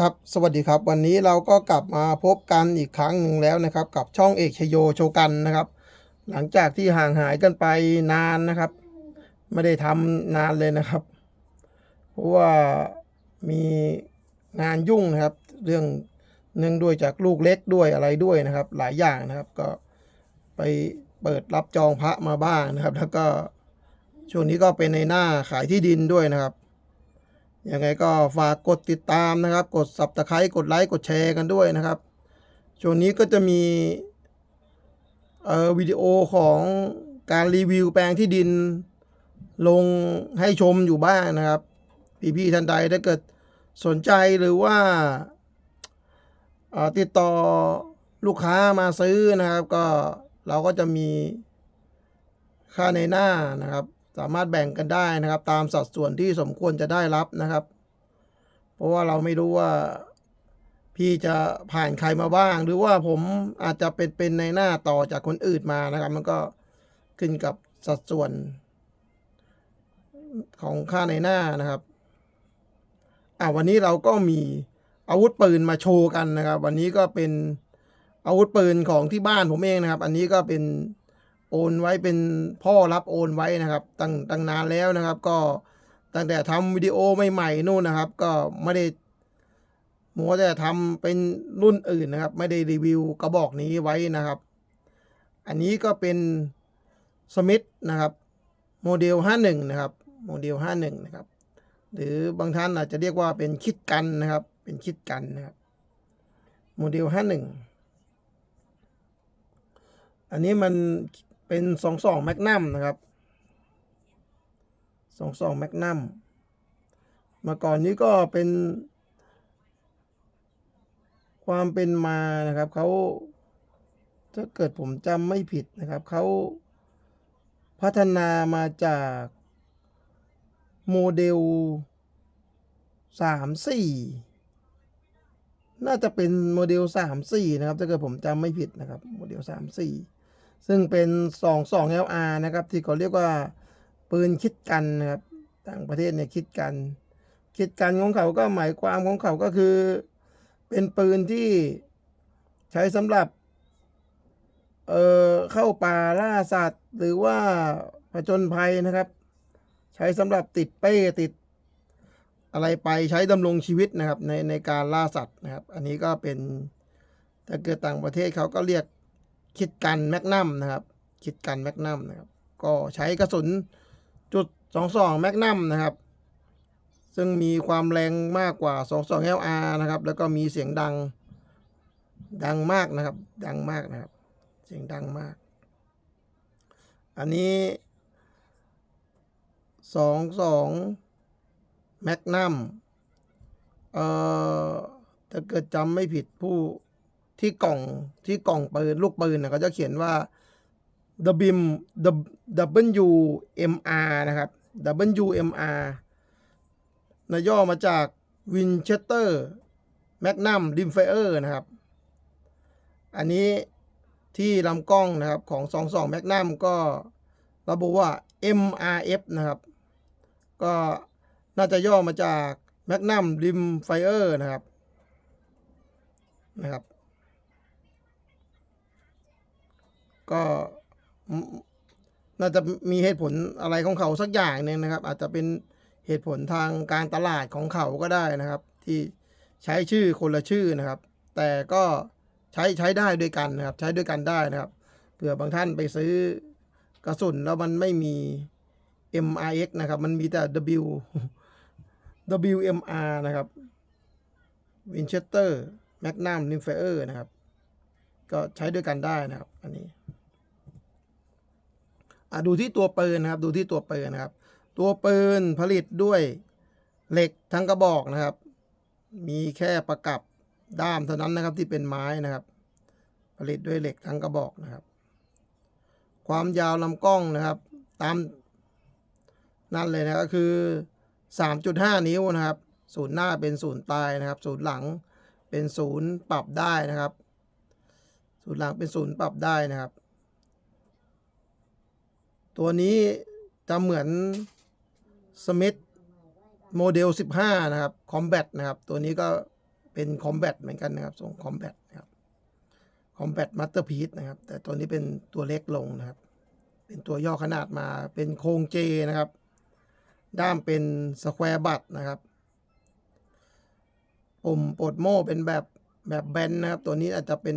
ครับสวัสดีครับ วันนี้เราก็กลับมาพบกันอีกครั้งหนึ่งแล้วนะครับ กับช่องเอกชโยโชกันนะครับ หลังจากที่ห่างหายกันไปนานนะครับ ไม่ได้ทำนานเลยนะครับ เพราะว่ามีงานยุ่งนะครับ เรื่องเนื่องด้วยจากลูกเล็กด้วยอะไรด้วยนะครับ หลายอย่างนะครับก็ไปเปิดรับจองพระมาบ้างนะครับ แล้วก็ช่วงนี้ก็เป็นในหน้าขายที่ดินด้วยนะครับ ยังไงก็ฝากกดติดตามนะครับ กด subscribe กดไลค์กดแชร์กันด้วยนะครับ ช่วงนี้ก็จะมีเอ่อวิดีโอของการรีวิวแปลงที่ดิน ลงให้ชมอยู่บ้างนะครับ พี่ๆท่านใดถ้าเกิดสนใจหรือว่าเอ่อติดต่อลูกค้ามาซื้อนะครับ ก็เราก็จะมีค่าในหน้านะครับ สามารถแบ่งกันได้นะครับ ตามสัดส่วนที่สมควรจะได้รับนะครับ เพราะว่าเราไม่รู้ว่าพี่จะผ่านใครมาบ้าง หรือว่าผมอาจจะเป็นเป็นในหน้าต่อจากคนอื่นมานะครับ มันก็ขึ้นกับสัดส่วน ของค่าในหน้านะครับอ่าวันนี้เราก็มีอาวุธปืนมาโชว์กันนะครับ วันนี้ก็เป็นอาวุธปืนของที่บ้านผมเองนะครับ อันนี้ก็เป็น โอนไว้เป็นพ่อรับโอนไว้นะครับ ตั้งตั้งนานแล้วนะครับ ก็ตั้งแต่ทำวิดีโอใหม่ๆนู่นนะครับ ก็ไม่ได้มัวแต่ทำเป็นรุ่นอื่นนะครับ ไม่ได้รีวิวกระบอกนี้ไว้นะครับ อันนี้ก็เป็นสมิธนะครับโมเดล 51 นะครับโมเดล 51 นะครับ หรือบางท่านอาจจะเรียกว่าเป็นคิดกันนะครับ เป็นคิดกันนะครับโมเดล 51 อันนี้มัน เป็น22แมกนัมนะครับ22แมกนัมมาก่อนนี้ก็เป็น ความเป็นมานะครับเขาถ้าเกิดผมจำไม่ผิดนะครับเขาพัฒนามาจากโมเดล34น่าจะเป็นโมเดล34นะครับ ถ้าเกิดผมจำไม่ผิดนะครับ โมเดล34 ซึ่งเป็น22 LR นะครับ ที่เขาเรียกว่าปืนคิดกันนะครับ ต่างประเทศเนี่ยคิดกัน คิดกันของเขาก็หมายความของเขาก็คือ เป็นปืนที่ใช้สำหรับเอ่อเข้าป่าล่าสัตว์ หรือว่าผจญภัยนะครับ ใช้สำหรับติดเป้ติดอะไรไปใช้ดำรงชีวิตนะครับในในการล่าสัตว์นะครับ อันนี้ก็เป็นถ้าเกิดต่างประเทศเขาก็เรียก คิดกันแมกนัมนะครับ คิดกันแมกนัมนะครับ ก็ใช้กระสุนจุด22แมกนัมนะครับ ซึ่งมีความแรงมากกว่า 22 LR นะครับ แล้วก็มีเสียงดังดังมากนะครับ ดังมากนะครับ เสียงดังมาก อันนี้22แมกนัมเอ่อถ้าเกิดจำไม่ผิดผู้ ที่กล่องที่กล่องปืนลูกปืนนะเขาจะเขียนว่า W WMR นะครับ WMR นะย่อมาจาก Winchester Magnum Rimfire นะครับ อันนี้ที่ลำกล้องนะครับของ 22 Magnum ก็ระบุว่า MRF นะครับ ก็น่าจะย่อมาจาก Magnum Rimfire นะครับนะครับ ก็น่าจะมีเหตุผลอะไรของเขาสักอย่างหนึ่งนะครับ อาจจะเป็นเหตุผลทางการตลาดของเขาก็ได้นะครับ ที่ใช้ชื่อคนละชื่อนะครับ แต่ก็ใช้ใช้ได้ด้วยกันนะครับ ใช้ด้วยกันได้นะครับเผื่อบางท่านไปซื้อกระสุนแล้วมันไม่มี MRX นะครับ มันมีแต่ W WMR นะครับ Winchester Magnum Rimfire นะครับ ก็ใช้ด้วยกันได้นะครับ อันนี้ ดูที่ตัวปืนนะครับ ดูที่ตัวปืนนะครับ ตัวปืนผลิตด้วยเหล็กทั้งกระบอกนะครับ มีแค่ประกับด้ามเท่านั้นนะครับที่เป็นไม้นะครับ ผลิตด้วยเหล็กทั้งกระบอกนะครับ ความยาวลำกล้องนะครับ ตามนั่นเลยนะก็คือ 3.5 นิ้วนะครับศูนย์หน้าเป็นศูนย์ปลายนะครับศูนย์หลังเป็นศูนย์ปรับได้นะครับศูนย์หลังเป็นศูนย์ปรับได้นะครับ ตัวนี้จะเหมือนสมิธโมเดล 15 นะครับคอมแบทนะครับ ตัวนี้ก็เป็นคอมแบทเหมือนกันนะครับทรงคอมแบทนะครับคอมแบทมาสเตอร์พี e นะครับ แต่ตัวนี้เป็นตัวเล็กลงนะครับ เป็นตัวย่อขนาดมาเป็นโครงเจนะครับ ด้ามเป็นสแควร์บัตนะครับปุ่มปลดโม่เป็นแบบแบบแบนนะครับ ตัวนี้อาจจะเป็น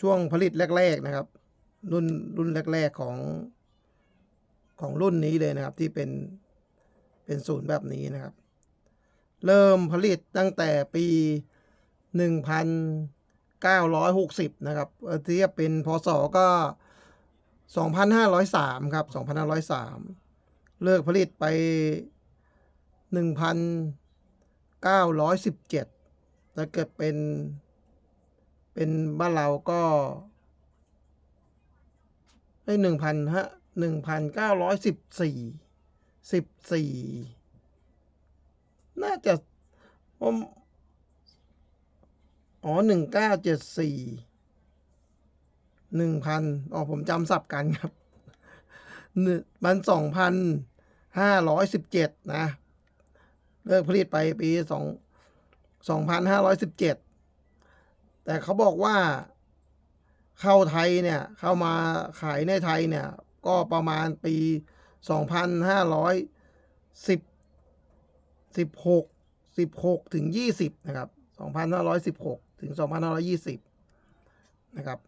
ช่วงผลิตแรก ๆ นะครับ รุ่นรุ่นแรก ๆ ของของรุ่นนี้เลยนะครับที่เป็นเป็นศูนย์แบบนี้นะครับ เริ่มผลิตตั้งแต่ปี 1960 นะครับเอ่อเทียบเป็นพศก็ 2,503 ครับ 2,503 เลิกผลิตไป 1,917ถ้าเกิดเป็นเป็นบ้านเราก็ ไอ้หนึ่งพันฮะหนึ่งพันเก้าร้อยสิบสี่สิบสี่น่าจะผมอ๋อหนึ่งเก้าเจ็ดสี่หนึ่งพันอ๋อผมจำสับกันครับหนึ่งมันสองพันห้าร้อยสิบเจ็ดนะ เลิกผลิตไปปีสองสองพันห้าร้อยสิบเจ็ดแต่เขาบอกว่า เข้าไทยเนี่ยเข้ามาขายในไทยเนี่ยก็ประมาณปี 2,510 16 16ถึง20นะครับ2,516ถึง2,520นะครับ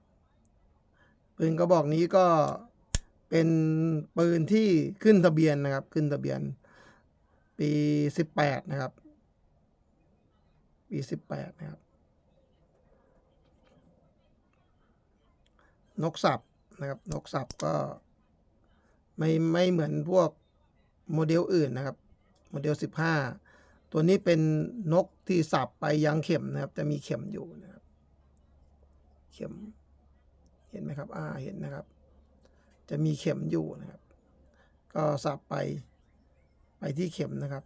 ปืนกระบอกนี้ก็เป็นปืนที่ขึ้นทะเบียนนะครับ ขึ้นทะเบียน ปี 18 นะครับ ปี 18 นะครับ นกสับนะครับ นกสับก็ไม่ไม่เหมือนพวกโมเดลอื่นนะครับ โมเดล 15 ตัวนี้เป็นนกที่สับไปยังเข็มนะครับ จะมีเข็มอยู่นะครับ เข็ม เห็นไหมครับ อ่า เห็นนะครับ จะมีเข็มอยู่นะครับ ก็สับไปไปที่เข็มนะครับ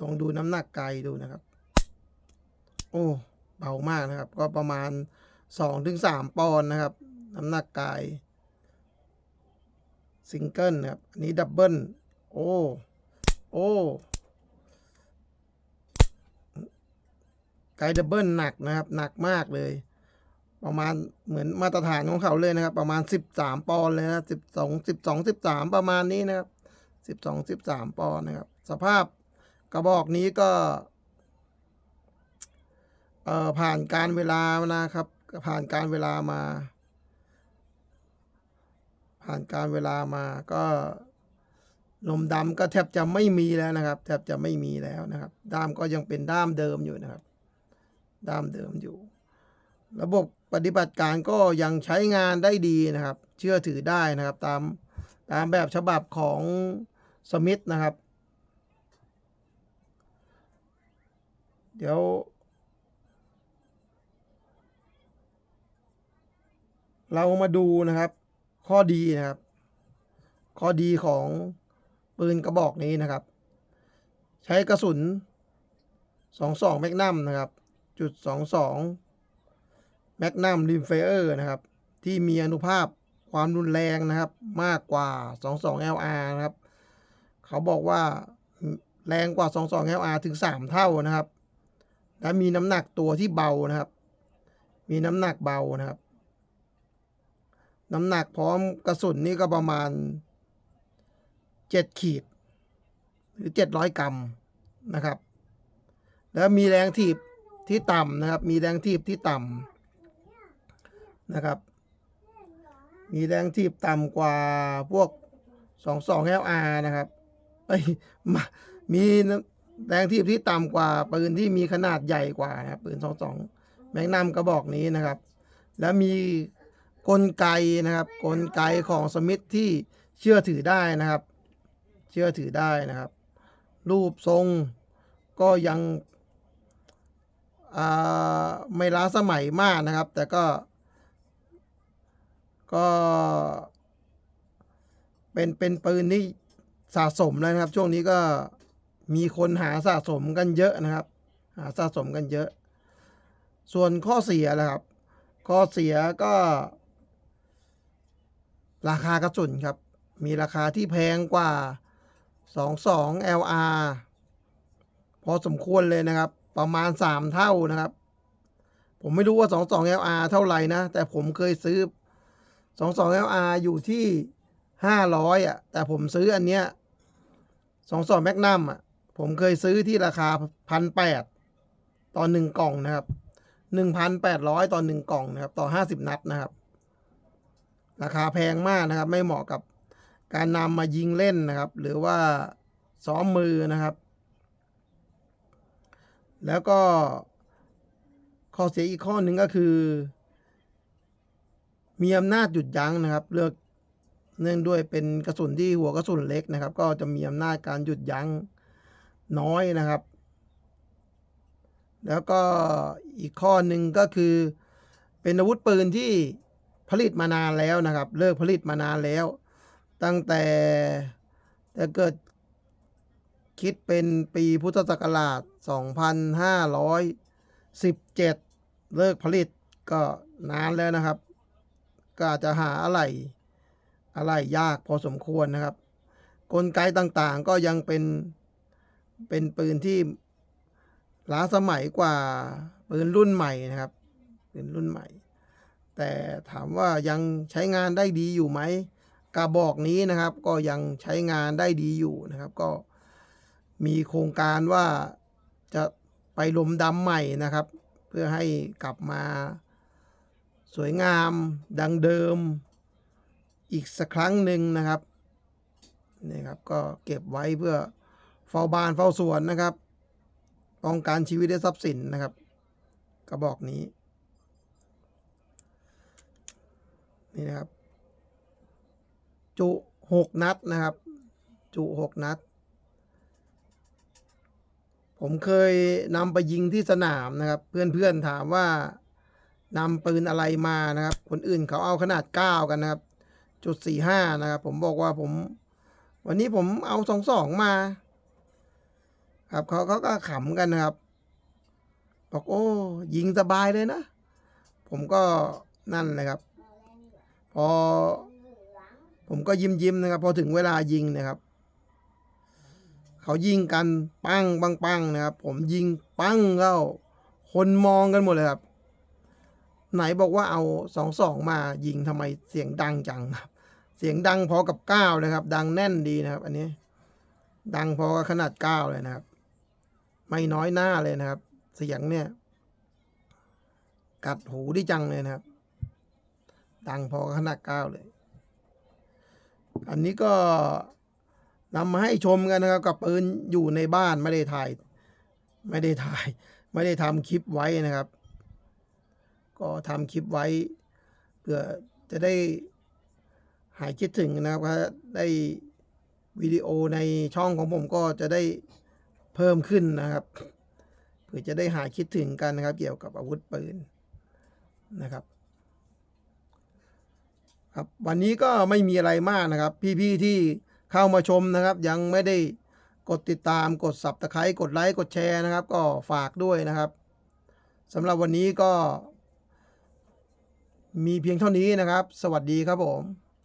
ลองดูน้ำหนักไกลดูนะครับ โอ้ เบามากนะครับ ก็ประมาณ สองถึงสามปอนด์นะครับ น้ำหนักกายซิงเกิลนะครับ อันนี้ดับเบิลโอ้ โอ้ไกดับเบิลหนักนะครับ หนักมากเลย ประมาณเหมือนมาตรฐานของเขาเลยนะครับ ประมาณสิบสามปอนด์เลยนะสิบสองสิบสองสิบสามประมาณนี้นะครับสิบสองสิบสามปอนด์นะครับ สภาพกระบอกนี้ก็ เอ่อผ่านการเวลานะครับ ผ่านการเวลามา ผ่านการเวลามาก็ลมดำก็แทบจะไม่มีแล้วนะครับ แทบจะไม่มีแล้วนะครับ ด้ามก็ยังเป็นด้ามเดิมอยู่นะครับ ด้ามเดิมอยู่ ระบบปฏิบัติการก็ยังใช้งานได้ดีนะครับ เชื่อถือได้นะครับ ตามตามแบบฉบับของสมิธนะครับ เดี๋ยว เรามาดูนะครับ ข้อดีนะครับ ข้อดีของปืนกระบอกนี้นะครับ ใช้กระสุน 22 แมกนัมนะครับ จุด 22 แมกนัมริมเฟเออร์นะครับ ที่มีอนุภาพความรุนแรงนะครับ มากกว่า 22 LR นะครับ เขาบอกว่าแรงกว่า 22 LR ถึง 3 เท่านะครับ และมีน้ำหนักตัวที่เบานะครับ มีน้ำหนักเบานะครับ น้ำหนักพร้อมกระสุนนี่ก็ประมาณเจ็ดขีด หรือเจ็ดร้อยกรัมนะครับ แล้วมีแรงถีบที่ต่ำนะครับ มีแรงถีบที่ต่ำนะครับ มีแรงถีบต่ำกว่าพวกสองสอง LR นะครับเอ้มามีแรงถีบที่ต่ำกว่าปืนที่มีขนาดใหญ่กว่านะครับปืนสองสองแมกนัมกระบอกนี้นะครับ แล้วมี กลไกนะครับ กลไกของสมิธที่เชื่อถือได้นะครับ เชื่อถือได้นะครับ รูปทรงก็ยังไม่ล้าสมัยมากนะครับ แต่ก็ ก็เป็นเป็นปืนที่สะสมแล้วนะครับ ช่วงนี้ก็มีคนหาสะสมกันเยอะนะครับ หาสะสมกันเยอะ ส่วนข้อเสียนะครับ ข้อเสียก็ ราคากระสุนครับ มีราคาที่แพงกว่า 22 LR พอสมควรเลยนะครับ ประมาณสามเท่านะครับ ผมไม่รู้ว่า 22 LR เท่าไหร่นะ แต่ผมเคยซื้อ 22 LR อยู่ที่ 500 อะ แต่ผมซื้ออันเนี้ย 22 Magnum อะ ผมเคยซื้อที่ราคา 1,800 ต่อหนึ่งกล่องนะครับ 1,800 ต่อหนึ่งกล่องนะครับ ต่อ 50 นัดนะครับ ราคาแพงมากนะครับ ไม่เหมาะกับการนำมายิงเล่นนะครับ หรือว่าซ้อมมือนะครับ แล้วก็ข้อเสียอีกข้อหนึ่งก็คือ มีอำนาจหยุดยั้งนะครับ เลือกเนื่องด้วยเป็นกระสุนที่หัวกระสุนเล็กนะครับ ก็จะมีอำนาจการหยุดยั้งน้อยนะครับ แล้วก็อีกข้อหนึ่งก็คือเป็นอาวุธปืนที่ ผลิตมานานแล้วนะครับ เลิกผลิตมานานแล้ว ตั้งแต่แต่เกิดคิดเป็นปีพุทธศักราช 2517 เลิกผลิตก็นานแล้วนะครับ ก็อาจจะหาอะไรอะไรยากพอสมควรนะครับ กลไกต่างๆก็ยังเป็นเป็นปืนที่ล้าสมัยกว่าปืนรุ่นใหม่นะครับ ปืนรุ่นใหม่ แต่ถามว่ายังใช้งานได้ดีอยู่ไหมกระบอกนี้นะครับ ก็ยังใช้งานได้ดีอยู่นะครับ ก็มีโครงการว่าจะไปลมดำใหม่นะครับ เพื่อให้กลับมาสวยงามดังเดิมอีกสักครั้งหนึ่งนะครับนี่ครับก็เก็บไว้เพื่อเฝ้าบ้านเฝ้าสวนนะครับป้องกันชีวิตและทรัพย์สินนะครับ กระบอกนี้ นี่นะครับ จุหกนัดนะครับ จุหกนัด ผมเคยนำไปยิงที่สนามนะครับ เพื่อนๆถามว่านำปืนอะไรมานะครับ คนอื่นเขาเอาขนาดเก้ากันนะครับ จุดสี่ห้านะครับ ผมบอกว่าผม วันนี้ผมเอาสองสองมา ครับเขาเขาก็ขำกันนะครับบอกโอ้ ยิงสบายเลยนะ ผมก็นั่นเลยครับ พอผมก็ยิ้มยิ้มนะครับ พอถึงเวลายิงนะครับ เขายิงกันปังปังปังนะครับ ผมยิงปังเข้าคนมองกันหมดเลยครับ ไหนบอกว่าเอาสองสองมายิงทำไมเสียงดังจังครับ เสียงดังพอกับก้าวเลยครับ ดังแน่นดีนะครับ อันนี้ ดังพอกับขนาดก้าวเลยนะครับ ไม่น้อยหน้าเลยนะครับ เสียงเนี่ย กัดหูไดีจังเลยนะครับ ดังพอขนาดก้าเลย อันนี้ก็นำมาให้ชมกันนะครับ กับปืนอยู่ในบ้านไม่ได้ถ่าย ไม่ได้ถ่าย ไม่ได้ทำคลิปไว้นะครับ ก็ทำคลิปไว้เพื่อจะได้หายคิดถึงนะครับได้วิดีโอในช่องของผมก็จะได้เพิ่มขึ้นนะครับเพื่อจะได้หายคิดถึงกันนะครับ เกี่ยวกับอาวุธปืนนะครับ ครับวันนี้ก็ไม่มีอะไรมากนะครับ พี่ๆที่เข้ามาชมนะครับ ยังไม่ได้กดติดตามกดสับตะไคร้กดไลค์กดแชร์นะครับ ก็ฝากด้วยนะครับสำหรับวันนี้ก็ มีเพียงเท่านี้นะครับ สวัสดีครับผม